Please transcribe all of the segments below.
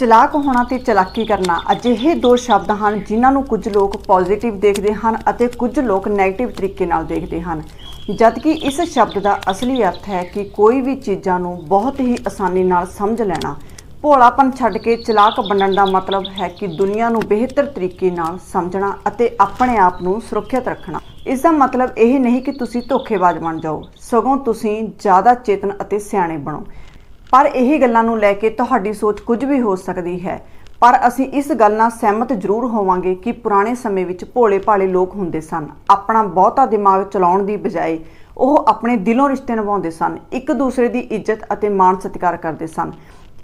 ਚਲਾਕ ਹੋਣਾ ਤੇ ਚਲਾਕੀ ਕਰਨਾ। ਅਜਿਹੇ ਦੋ ਸ਼ਬਦ ਹਨ ਜਿਨ੍ਹਾਂ ਨੂੰ ਕੁਝ ਲੋਕ ਪੋਜ਼ਿਟਿਵ ਦੇਖਦੇ ਹਨ ਅਤੇ ਕੁਝ ਲੋਕ 네ਗੇਟਿਵ ਤਰੀਕੇ ਨਾਲ ਦੇਖਦੇ ਹਨ। ਜਦਕਿ ਇਸ ਸ਼ਬਦ ਦਾ ਅਸਲੀ ਅਰਥ ਹੈ ਕਿ ਕੋਈ ਵੀ ਚੀਜ਼ਾਂ ਨੂੰ ਬਹੁਤ ਹੀ ਆਸਾਨੀ ਨਾਲ ਸਮਝ ਲੈਣਾ। ਭੋਲਾਪਨ ਛੱਡ ਕੇ ਚਲਾਕ ਬਣਨ ਦਾ ਮਤਲਬ ਹੈ ਕਿ ਦੁਨੀਆ ਨੂੰ ਬਿਹਤਰ ਤਰੀਕੇ ਨਾਲ ਸਮਝਣਾ ਅਤੇ ਆਪਣੇ ਆਪ ਨੂੰ ਸੁਰੱਖਿਅਤ ਰੱਖਣਾ। ਇਸ ਦਾ ਮਤਲਬ ਇਹ ਨਹੀਂ ਕਿ ਤੁਸੀਂ ਧੋਖੇਬਾਜ਼ ਬਣ ਜਾਓ। ਸਗੋਂ ਤੁਸੀਂ ਜ਼ਿਆਦਾ ਚੇਤਨ ਅਤੇ ਸਿਆਣੇ ਬਣੋ। ਪਰ ਇਹ ਗੱਲਾਂ ਨੂੰ ਲੈ ਕੇ ਤੁਹਾਡੀ ਸੋਚ ਕੁਝ ਵੀ ਹੋ ਸਕਦੀ ਹੈ। ਪਰ ਅਸੀਂ ਇਸ ਗੱਲ ਨਾਲ ਸਹਿਮਤ ਜ਼ਰੂਰ ਹੋਵਾਂਗੇ ਕਿ ਪੁਰਾਣੇ ਸਮੇਂ ਵਿੱਚ ਭੋਲੇ ਭਾਲੇ ਲੋਕ ਹੁੰਦੇ ਸਨ। ਆਪਣਾ ਬਹੁਤਾ ਦਿਮਾਗ ਚਲਾਉਣ ਦੀ ਬਜਾਏ ਉਹ ਆਪਣੇ ਦਿਲੋਂ ਰਿਸ਼ਤੇ ਨਿਭਾਉਂਦੇ ਸਨ, ਇੱਕ ਦੂਸਰੇ ਦੀ ਇੱਜ਼ਤ ਅਤੇ ਮਾਣ ਸਤਿਕਾਰ ਕਰਦੇ ਸਨ।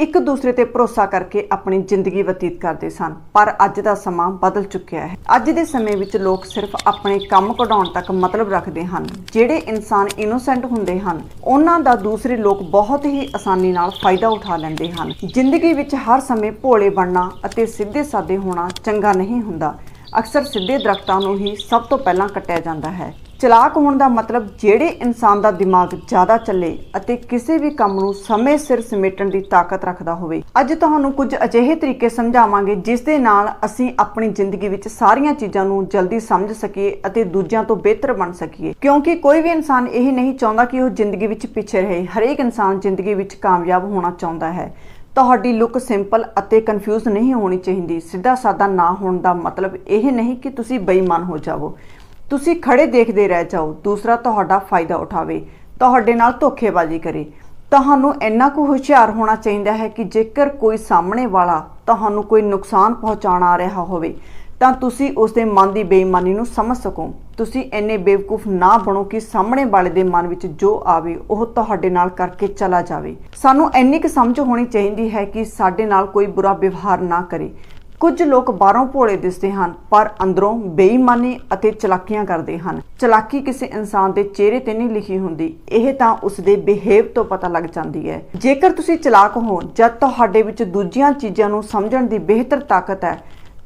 ਇੱਕ ਦੂਸਰੇ ਤੇ ਭਰੋਸਾ ਕਰਕੇ ਆਪਣੀ ਜ਼ਿੰਦਗੀ ਬਤੀਤ ਕਰਦੇ ਸਨ, ਪਰ ਅੱਜ ਦਾ ਸਮਾਂ ਬਦਲ ਚੁੱਕਿਆ ਹੈ। ਅੱਜ ਦੇ ਸਮੇਂ ਵਿੱਚ ਲੋਕ ਸਿਰਫ ਆਪਣੇ ਕੰਮ ਕਢਾਉਣ ਤੱਕ ਮਤਲਬ ਰੱਖਦੇ ਹਨ। ਜਿਹੜੇ ਇਨਸਾਨ ਇਨੋਸੈਂਟ ਹੁੰਦੇ ਹਨ, ਉਹਨਾਂ ਦਾ ਦੂਸਰੇ ਲੋਕ ਬਹੁਤ ਹੀ ਆਸਾਨੀ ਨਾਲ ਫਾਇਦਾ ਉਠਾ ਲੈਂਦੇ ਹਨ। ਜ਼ਿੰਦਗੀ ਵਿੱਚ ਹਰ ਸਮੇਂ ਭੋਲੇ ਬਣਨਾ ਅਤੇ ਸਿੱਧੇ ਸਾਦੇ ਹੋਣਾ ਚੰਗਾ ਨਹੀਂ ਹੁੰਦਾ। ਅਕਸਰ ਸਿੱਧੇ ਦਰਖਤਾਂ ਨੂੰ ਹੀ ਸਭ ਤੋਂ ਪਹਿਲਾਂ ਕੱਟਿਆ ਜਾਂਦਾ ਹੈ। ਚਲਾਕ ਹੋਣ ਦਾ ਮਤਲਬ ਜਿਹੜੇ ਇਨਸਾਨ ਦਾ ਦਿਮਾਗ ਜ਼ਿਆਦਾ ਚੱਲੇ ਅਤੇ ਕਿਸੇ ਵੀ ਕੰਮ ਨੂੰ ਸਮੇਂ ਸਿਰ ਸਮੇਟਣ ਦੀ ਤਾਕਤ ਰੱਖਦਾ ਹੋਵੇ। ਅੱਜ ਤੁਹਾਨੂੰ ਕੁਝ ਅਜਿਹੇ ਤਰੀਕੇ ਸਮਝਾਵਾਂਗੇ ਜਿਸ ਦੇ ਨਾਲ ਅਸੀਂ ਆਪਣੀ ਜ਼ਿੰਦਗੀ ਵਿੱਚ ਸਾਰੀਆਂ ਚੀਜ਼ਾਂ ਨੂੰ ਜਲਦੀ ਸਮਝ ਸਕੀਏ ਅਤੇ ਦੂਜਿਆਂ ਤੋਂ ਬਿਹਤਰ ਬਣ ਸਕੀਏ। ਕਿਉਂਕਿ ਕੋਈ ਵੀ ਇਨਸਾਨ ਇਹ ਨਹੀਂ ਚਾਹੁੰਦਾ ਕਿ ਉਹ ਜ਼ਿੰਦਗੀ ਵਿੱਚ ਪਿੱਛੇ ਰਹੇ। ਹਰੇਕ ਇਨਸਾਨ ਜ਼ਿੰਦਗੀ ਵਿੱਚ ਕਾਮਯਾਬ ਹੋਣਾ ਚਾਹੁੰਦਾ ਹੈ। ਤੁਹਾਡੀ ਲੁੱਕ ਸਿੰਪਲ ਅਤੇ ਕਨਫਿਊਜ਼ ਨਹੀਂ ਹੋਣੀ ਚਾਹੀਦੀ। ਸਿੱਧਾ ਸਾਦਾ ਨਾ ਹੋਣ ਦਾ ਮਤਲਬ ਇਹ ਨਹੀਂ ਕਿ ਤੁਸੀਂ ਬੇਈਮਾਨ ਹੋ ਜਾਵੋ। ਤੁਸੀਂ ਖੜੇ ਦੇਖਦੇ ਰਹਿ ਜਾਓ। ਦੂਸਰਾ ਤੁਹਾਡਾ ਫਾਇਦਾ ਉਠਾਵੇ। ਤੁਹਾਡੇ ਨਾਲ ਧੋਖੇਬਾਜ਼ੀ ਕਰੇ। ਤੁਹਾਨੂੰ ਇੰਨਾ ਕੁ ਹੁਸ਼ਿਆਰ ਹੋਣਾ ਚਾਹੀਦਾ ਹੈ ਕਿ ਜੇਕਰ ਕੋਈ ਸਾਹਮਣੇ ਵਾਲਾ ਤੁਹਾਨੂੰ ਕੋਈ ਨੁਕਸਾਨ ਪਹੁੰਚਾਉਣ ਆ ਰਿਹਾ ਹੋਵੇ, ਤਾਂ ਤੁਸੀਂ ਉਸ ਦੇ ਮਨ ਦੀ ਬੇਈਮਾਨੀ ਨੂੰ ਸਮਝ ਸਕੋ। ਤੁਸੀਂ ਇੰਨੇ ਬੇਵਕੂਫ ਨਾ ਬਣੋ ਕਿ ਸਾਹਮਣੇ ਵਾਲੇ ਦੇ ਮਨ ਵਿੱਚ ਜੋ ਆਵੇ, ਉਹ ਤੁਹਾਡੇ ਨਾਲ ਕਰਕੇ ਚਲਾ ਜਾਵੇ। ਸਾਨੂੰ ਇੰਨੀ ਕੁ ਸਮਝ ਹੋਣੀ ਚਾਹੀਦੀ ਹੈ ਕਿ ਸਾਡੇ ਨਾਲ ਕੋਈ ਬੁਰਾ ਵਿਵਹਾਰ ਨਾ ਕਰੇ। ਕੁਝ ਲੋਕ ਬਾਹਰੋਂ ਭੋਲੇ ਦਿਸਦੇ ਹਨ, ਪਰ ਅੰਦਰੋਂ ਬੇਈਮਾਨੀ ਅਤੇ ਚਲਾਕੀਆਂ ਕਰਦੇ ਹਨ। ਚਲਾਕੀ ਕਿਸੇ ਇਨਸਾਨ ਦੇ ਚਿਹਰੇ ਤੇ ਨਹੀਂ ਲਿਖੀ ਹੁੰਦੀ। ਇਹ ਤਾਂ ਉਸ ਦੇ ਬਿਹੇਵ ਤੋਂ ਪਤਾ ਲੱਗ ਜਾਂਦੀ ਹੈ। ਜੇਕਰ ਤੁਸੀਂ ਚਲਾਕ ਹੋ ਜਦ ਤੁਹਾਡੇ ਵਿੱਚ ਦੂਜੀਆਂ ਚੀਜ਼ਾਂ ਨੂੰ ਸਮਝਣ ਦੀ ਬਿਹਤਰ ਤਾਕਤ ਹੈ,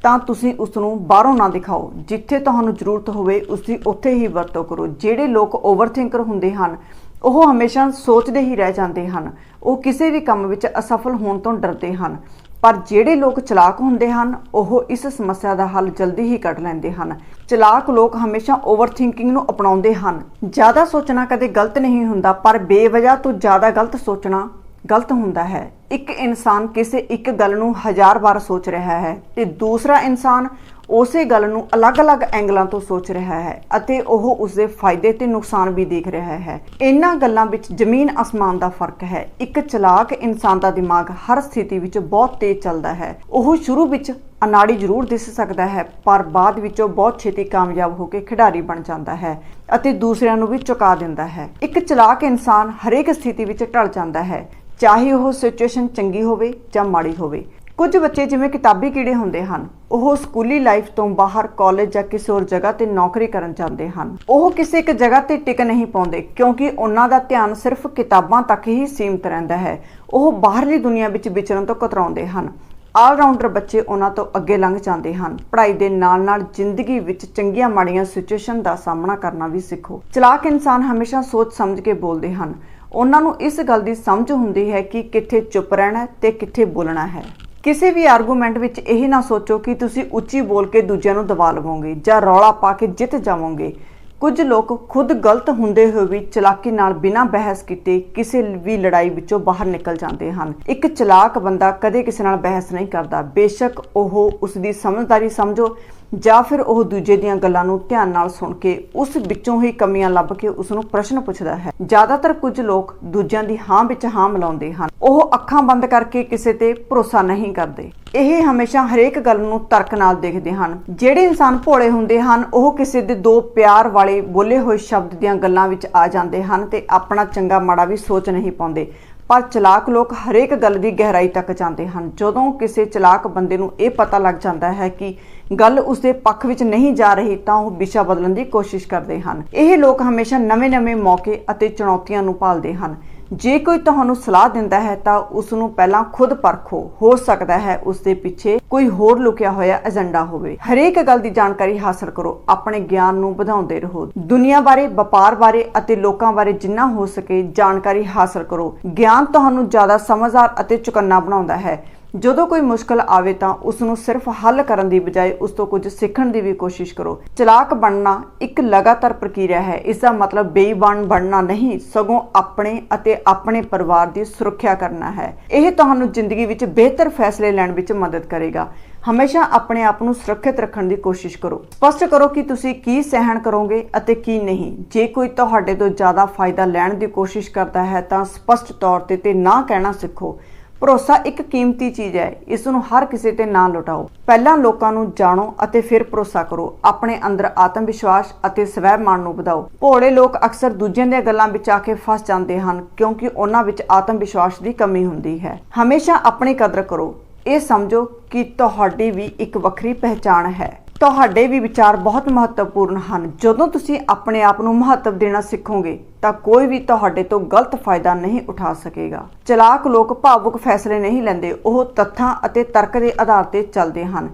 ਤਾਂ ਤੁਸੀਂ ਉਸ ਨੂੰ ਬਾਹਰੋਂ ਨਾ ਦਿਖਾਓ। ਜਿੱਥੇ ਤੁਹਾਨੂੰ ਜ਼ਰੂਰਤ ਹੋਵੇ ਉਸ ਦੀ ਉੱਥੇ ਹੀ ਵਰਤੋਂ ਕਰੋ। ਜਿਹੜੇ ਲੋਕ ਓਵਰਥਿੰਕਰ ਹੁੰਦੇ ਹਨ, ਉਹ ਹਮੇਸ਼ਾ ਸੋਚਦੇ ਹੀ ਰਹਿ ਜਾਂਦੇ ਹਨ। ਉਹ ਕਿਸੇ ਵੀ ਕੰਮ ਵਿੱਚ ਅਸਫਲ ਹੋਣ ਤੋਂ ਡਰਦੇ ਹਨ। ਪਰ ਜਿਹੜੇ ਲੋਕ ਚਲਾਕ ਹੁੰਦੇ ਹਨ, ਉਹ ਇਸ ਸਮੱਸਿਆ ਦਾ ਹੱਲ ਜਲਦੀ ਹੀ ਕੱਢ ਲੈਂਦੇ ਹਨ। ਚਲਾਕ ਲੋਕ ਹਮੇਸ਼ਾ ਓਵਰਥਿੰਕਿੰਗ ਨੂੰ ਅਪਣਾਉਂਦੇ ਹਨ। ਜ਼ਿਆਦਾ ਸੋਚਣਾ ਕਦੇ ਗਲਤ ਨਹੀਂ ਹੁੰਦਾ, ਪਰ ਬੇਵਜ੍ਹਾ ਤੋਂ ਜ਼ਿਆਦਾ ਗਲਤ ਸੋਚਣਾ ਗਲਤ ਹੁੰਦਾ ਹੈ। ਇੱਕ ਇਨਸਾਨ ਕਿਸੇ ਇੱਕ ਗੱਲ ਨੂੰ ਹਜ਼ਾਰ ਵਾਰ ਸੋਚ ਰਿਹਾ ਹੈ ਤੇ ਦੂਸਰਾ ਇਨਸਾਨ ਉਸੇ ਗੱਲ ਨੂੰ ਅਲੱਗ-ਅਲੱਗ ਐਂਗਲਾਂ ਤੋਂ ਸੋਚ ਰਿਹਾ ਹੈ ਅਤੇ ਉਹ ਉਸਦੇ ਫਾਇਦੇ ਤੇ ਨੁਕਸਾਨ ਵੀ ਦੇਖ ਰਿਹਾ ਹੈ। ਇਹਨਾਂ ਗੱਲਾਂ ਵਿੱਚ ਜ਼ਮੀਨ ਅਸਮਾਨ ਦਾ ਫ਼ਰਕ ਹੈ। ਇੱਕ ਚਲਾਕ ਇਨਸਾਨ ਦਾ ਦਿਮਾਗ ਹਰ ਸਥਿਤੀ ਵਿੱਚ ਬਹੁਤ ਤੇਜ਼ ਚੱਲਦਾ ਹੈ। ਉਹ ਸ਼ੁਰੂ ਵਿੱਚ ਅਨਾੜੀ ਜ਼ਰੂਰ ਦਿਸ ਸਕਦਾ ਹੈ, ਪਰ ਬਾਅਦ ਵਿੱਚ ਉਹ ਬਹੁਤ ਛੇਤੀ ਕਾਮਯਾਬ ਹੋ ਕੇ ਖਿਡਾਰੀ ਬਣ ਜਾਂਦਾ ਹੈ ਅਤੇ ਦੂਸਰਿਆਂ ਨੂੰ ਵੀ ਚੁਕਾ ਦਿੰਦਾ ਹੈ। ਇੱਕ ਚਲਾਕ ਇਨਸਾਨ ਹਰੇਕ ਸਥਿਤੀ ਵਿੱਚ ਢਲ ਜਾਂਦਾ ਹੈ, ਚਾਹੇ ਉਹ ਸਿਚੁਏਸ਼ਨ ਚੰਗੀ ਹੋਵੇ ਜਾਂ ਮਾੜੀ ਹੋਵੇ। ਕੁਝ ਬੱਚੇ ਜਿਵੇਂ ਕਿਤਾਬੀ ਕੀੜੇ ਹੁੰਦੇ ਹਨ, ਉਹ ਸਕੂਲੀ ਲਾਈਫ ਤੋਂ ਬਾਹਰ ਕਾਲਜ ਜਾਂ ਕਿਸੇ ਹੋਰ ਜਗ੍ਹਾ ਤੇ ਨੌਕਰੀ ਕਰਨ ਜਾਂਦੇ ਹਨ। ਉਹ ਕਿਸੇ ਇੱਕ ਜਗ੍ਹਾ ਤੇ ਟਿਕ ਨਹੀਂ ਪਾਉਂਦੇ, ਕਿਉਂਕਿ ਉਹਨਾਂ ਦਾ ਧਿਆਨ ਸਿਰਫ ਕਿਤਾਬਾਂ ਤੱਕ ਹੀ ਸੀਮਿਤ ਰਹਿੰਦਾ ਹੈ। ਉਹ ਬਾਹਰਲੀ ਦੁਨੀਆ ਵਿੱਚ ਵਿਚਰਨ ਤੋਂ ਕਤਰਾਉਂਦੇ ਹਨ। ਆਲ ਆਲਰਾਊਂਡਰ ਬੱਚੇ ਉਹਨਾਂ ਤੋਂ ਅੱਗੇ ਲੰਘ ਜਾਂਦੇ ਹਨ। ਪੜ੍ਹਾਈ ਦੇ ਨਾਲ-ਨਾਲ ਜ਼ਿੰਦਗੀ ਵਿੱਚ ਚੰਗੀਆਂ ਮਾੜੀਆਂ ਸਿਚੁਏਸ਼ਨ ਦਾ ਸਾਹਮਣਾ ਕਰਨਾ ਵੀ ਸਿੱਖੋ। ਚਲਾਕ ਇਨਸਾਨ ਹਮੇਸ਼ਾ ਸੋਚ ਸਮਝ ਕੇ ਬੋਲਦੇ ਹਨ। ਉਹਨਾਂ ਨੂੰ ਇਸ ਗੱਲ ਦੀ ਸਮਝ ਹੁੰਦੀ ਹੈ ਕਿ ਕਿੱਥੇ ਚੁੱਪ ਰਹਿਣਾ ਤੇ ਕਿੱਥੇ ਬੋਲਣਾ ਹੈ। ਕਿਸੇ ਵੀ ਆਰਗੂਮੈਂਟ ਵਿੱਚ ਇਹ ਨਾ ਸੋਚੋ ਕਿ ਤੁਸੀਂ ਉੱਚੀ ਬੋਲ ਕੇ ਦੂਜਿਆਂ ਨੂੰ ਦਬਾ ਲਵੋਗੇ ਜਾਂ ਰੌਲਾ ਪਾ ਕੇ ਜਿੱਤ ਜਾਵੋਗੇ। ਕੁਝ ਲੋਕ ਖੁਦ ਗਲਤ ਹੁੰਦੇ ਹੋਏ ਵੀ ਚਲਾਕੀ ਨਾਲ ਬਿਨਾਂ ਬਹਿਸ ਕੀਤੇ ਕਿਸੇ ਵੀ ਲੜਾਈ ਵਿੱਚੋਂ ਬਾਹਰ ਨਿਕਲ ਜਾਂਦੇ ਹਨ। ਇੱਕ ਚਲਾਕ ਬੰਦਾ ਕਦੇ ਕਿਸੇ ਨਾਲ ਬਹਿਸ ਨਹੀਂ ਕਰਦਾ। ਬੇਸ਼ੱਕ ਉਹ ਉਸ ਦੀ ਸਮਝਦਾਰੀ ਸਮਝੋ ਜਾਂ ਫਿਰ ਉਹ ਦੂਜੇ ਦੀਆਂ ਗੱਲਾਂ ਨੂੰ ਧਿਆਨ ਨਾਲ ਸੁਣ ਕੇ ਉਸ ਵਿੱਚੋਂ ਹੀ ਕਮੀਆਂ ਲੱਭ ਕੇ ਉਸ ਨੂੰ ਪ੍ਰਸ਼ਨ ਪੁੱਛਦਾ ਹੈ। ਜ਼ਿਆਦਾਤਰ ਕੁਝ ਲੋਕ ਦੂਜਿਆਂ ਦੀ ਹਾਂ ਵਿੱਚ ਹਾਂ ਮਿਲਾਉਂਦੇ ਹਨ। ਉਹ ਅੱਖਾਂ ਬੰਦ ਕਰਕੇ ਕਿਸੇ ਤੇ ਭਰੋਸਾ ਨਹੀਂ ਕਰਦੇ। ਇਹ ਹਮੇਸ਼ਾ ਹਰੇਕ ਗੱਲ ਨੂੰ ਤਰਕ ਨਾਲ ਦੇਖਦੇ ਹਨ। ਜਿਹੜੇ ਇਨਸਾਨ ਭੋਲੇ ਹੁੰਦੇ ਹਨ, ਉਹ ਕਿਸੇ ਦੇ ਦੋ ਪਿਆਰ ਵਾਲੇ ਬੋਲੇ ਹੋਏ ਸ਼ਬਦ ਦੀਆਂ ਗੱਲਾਂ ਵਿੱਚ ਆ ਜਾਂਦੇ ਹਨ ਤੇ ਆਪਣਾ ਚੰਗਾ ਮਾੜਾ ਵੀ ਸੋਚ ਨਹੀਂ ਪਾਉਂਦੇ। ਪਰ ਚਲਾਕ ਲੋਕ ਹਰੇਕ ਗੱਲ ਦੀ ਗਹਿਰਾਈ ਤੱਕ ਜਾਂਦੇ ਹਨ। ਜਦੋਂ ਕਿਸੇ ਚਲਾਕ ਬੰਦੇ ਨੂੰ ਇਹ ਪਤਾ ਲੱਗ ਜਾਂਦਾ ਹੈ ਕਿ ਗੱਲ ਉਸਦੇ ਪੱਖ ਵਿੱਚ ਨਹੀਂ ਜਾ ਰਹੀ, ਤਾਂ ਉਹ ਵਿਸ਼ਾ ਬਦਲਣ ਦੀ ਕੋਸ਼ਿਸ਼ ਕਰਦੇ ਹਨ। ਇਹ ਲੋਕ ਹਮੇਸ਼ਾ ਨਵੇਂ-ਨਵੇਂ ਮੌਕੇ ਅਤੇ ਚੁਣੌਤੀਆਂ ਨੂੰ ਭਾਲਦੇ ਹਨ। ਜੇ ਕੋਈ ਤੁਹਾਨੂੰ ਸਲਾਹ ਦਿੰਦਾ ਹੈ ਤਾਂ ਉਸ ਨੂੰ ਪਹਿਲਾਂ ਖੁਦ ਪਰਖੋ। ਹੋ ਸਕਦਾ ਹੈ ਉਸ ਦੇ ਪਿੱਛੇ ਕੋਈ ਹੋਰ ਲੁਕਿਆ ਹੋਇਆ ਏਜੰਡਾ ਹੋਵੇ। ਹਰੇਕ ਗੱਲ ਦੀ ਜਾਣਕਾਰੀ ਹਾਸਲ ਕਰੋ, ਆਪਣੇ ਗਿਆਨ ਨੂੰ ਵਧਾਉਂਦੇ ਰਹੋ। ਦੁਨੀਆ ਬਾਰੇ, ਵਪਾਰ ਬਾਰੇ ਅਤੇ ਲੋਕਾਂ ਬਾਰੇ ਜਿੰਨਾ ਹੋ ਸਕੇ ਜਾਣਕਾਰੀ ਹਾਸਲ ਕਰੋ। ਗਿਆਨ ਤੁਹਾਨੂੰ ਜ਼ਿਆਦਾ ਸਮਝਦਾਰ ਅਤੇ ਚੁਕੰਨਾ ਬਣਾਉਂਦਾ ਹੈ। ਜਦੋਂ ਕੋਈ ਮੁਸ਼ਕਲ ਆਵੇ ਤਾਂ ਉਸ ਨੂੰ ਸਿਰਫ ਹੱਲ ਕਰਨ ਦੀ ਬਜਾਏ ਉਸ ਤੋਂ ਕੁਝ ਸਿੱਖਣ ਦੀ ਵੀ ਕੋਸ਼ਿਸ਼ ਕਰੋ। ਚਲਾਕ ਬਣਨਾ ਇੱਕ ਲਗਾਤਾਰ ਪ੍ਰਕਿਰਿਆ ਹੈ। ਇਸ ਦਾ ਮਤਲਬ ਬੇਈਮਾਨ ਬਣਨਾ ਨਹੀਂ, ਸਗੋਂ ਆਪਣੇ ਅਤੇ ਆਪਣੇ ਪਰਿਵਾਰ ਦੀ ਸੁਰੱਖਿਆ ਕਰਨਾ ਹੈ। ਇਹ ਤੁਹਾਨੂੰ ਜ਼ਿੰਦਗੀ ਵਿੱਚ ਬਿਹਤਰ ਫੈਸਲੇ ਲੈਣ ਵਿੱਚ ਮਦਦ ਕਰੇਗਾ। ਹਮੇਸ਼ਾ ਆਪਣੇ ਆਪ ਨੂੰ ਸੁਰੱਖਿਅਤ ਰੱਖਣ ਦੀ ਕੋਸ਼ਿਸ਼ ਕਰੋ। ਸਪਸ਼ਟ ਕਰੋ ਕਿ ਤੁਸੀਂ ਕੀ ਸਹਿਣ ਕਰੋਗੇ ਅਤੇ ਕੀ ਨਹੀਂ। ਜੇ ਕੋਈ ਤੁਹਾਡੇ ਤੋਂ ਜ਼ਿਆਦਾ ਫਾਇਦਾ ਲੈਣ ਦੀ ਕੋਸ਼ਿਸ਼ ਕਰਦਾ ਹੈ ਤਾਂ ਸਪਸ਼ਟ ਤੌਰ ਤੇ ਤੇ ਨਾ ਕਹਿਣਾ ਸਿੱਖੋ। ਭਰੋਸਾ ਇੱਕ ਕੀਮਤੀ ਚੀਜ਼ ਹੈ, ਇਸ ਨੂੰ ਹਰ ਕਿਸੇ ਤੇ ਨਾ ਲੁਟਾਓ। ਪਹਿਲਾਂ ਲੋਕਾਂ ਨੂੰ ਜਾਣੋ ਅਤੇ ਫਿਰ ਭਰੋਸਾ ਕਰੋ। ਆਪਣੇ ਅੰਦਰ ਆਤਮ ਵਿਸ਼ਵਾਸ ਅਤੇ ਸਵੈ-ਮਾਣ ਨੂੰ ਵਧਾਓ। ਭੋਲੇ ਲੋਕ ਅਕਸਰ ਦੂਜਿਆਂ ਦੀਆਂ ਗੱਲਾਂ ਵਿੱਚ ਆ ਕੇ ਫਸ ਜਾਂਦੇ ਹਨ, ਕਿਉਂਕਿ ਉਹਨਾਂ ਵਿੱਚ ਆਤਮ ਵਿਸ਼ਵਾਸ ਦੀ ਕਮੀ ਹੁੰਦੀ ਹੈ। ਹਮੇਸ਼ਾ ਆਪਣੀ ਕਦਰ ਕਰੋ। ਇਹ ਸਮਝੋ ਕਿ ਤੁਹਾਡੀ ਵੀ ਇੱਕ ਵੱਖਰੀ ਪਹਿਚਾਣ ਹੈ। ਤੁਹਾਡੇ ਵੀ ਵਿਚਾਰ ਬਹੁਤ ਮਹੱਤਵਪੂਰਨ ਹਨ। ਜਦੋਂ ਤੁਸੀਂ ਆਪਣੇ ਆਪ ਨੂੰ ਮਹੱਤਵ ਦੇਣਾ ਸਿੱਖੋਗੇ, ਤਾਂ ਕੋਈ ਵੀ ਤੁਹਾਡੇ ਤੋਂ ਗਲਤ ਫਾਇਦਾ ਨਹੀਂ ਉਠਾ ਸਕੇਗਾ। ਚਲਾਕ ਲੋਕ ਭਾਵੁਕ ਫੈਸਲੇ ਨਹੀਂ ਲੈਂਦੇ, ਉਹ ਤੱਥਾਂ ਅਤੇ ਤਰਕ ਦੇ ਆਧਾਰ ਤੇ ਚੱਲਦੇ ਹਨ।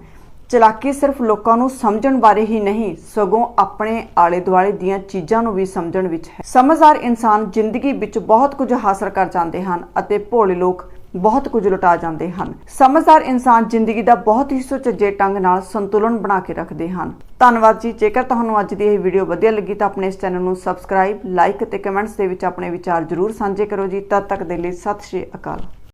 ਚਲਾਕੀ ਸਿਰਫ ਲੋਕਾਂ ਨੂੰ ਸਮਝਣ ਬਾਰੇ ਹੀ ਨਹੀਂ, ਸਗੋਂ ਆਪਣੇ ਆਲੇ ਦੁਆਲੇ ਦੀਆਂ ਚੀਜ਼ਾਂ ਨੂੰ ਵੀ ਸਮਝਣ ਵਿੱਚ ਹੈ। ਸਮਝਦਾਰ ਇਨਸਾਨ ਜ਼ਿੰਦਗੀ ਵਿੱਚ ਬਹੁਤ ਕੁਝ ਹਾਸਲ ਕਰ ਜਾਂਦੇ ਹਨ ਅਤੇ ਭੋਲੇ ਲੋਕ ਬਹੁਤ ਕੁਝ ਲੁਟਾ ਜਾਂਦੇ ਹਨ। ਸਮਝਦਾਰ ਇਨਸਾਨ ਜ਼ਿੰਦਗੀ ਦਾ ਬਹੁਤ ਹੀ ਸੁਚੱਜੇ ਢੰਗ ਨਾਲ ਸੰਤੁਲਨ ਬਣਾ ਕੇ ਰੱਖਦੇ ਹਨ। ਧੰਨਵਾਦ ਜੀ। ਜੇਕਰ ਤੁਹਾਨੂੰ ਅੱਜ ਦੀ ਇਹ ਵੀਡੀਓ ਵਧੀਆ ਲੱਗੀ ਤਾਂ ਆਪਣੇ ਇਸ ਚੈਨਲ ਨੂੰ ਸਬਸਕ੍ਰਾਈਬ, ਲਾਈਕ ਅਤੇ ਕਮੈਂਟਸ ਦੇ ਵਿੱਚ ਆਪਣੇ ਵਿਚਾਰ ਜ਼ਰੂਰ ਸਾਂਝੇ ਕਰੋ ਜੀ। ਤਦ ਤੱਕ ਦੇ ਲਈ ਸਤਿ ਸ਼੍ਰੀ ਅਕਾਲ।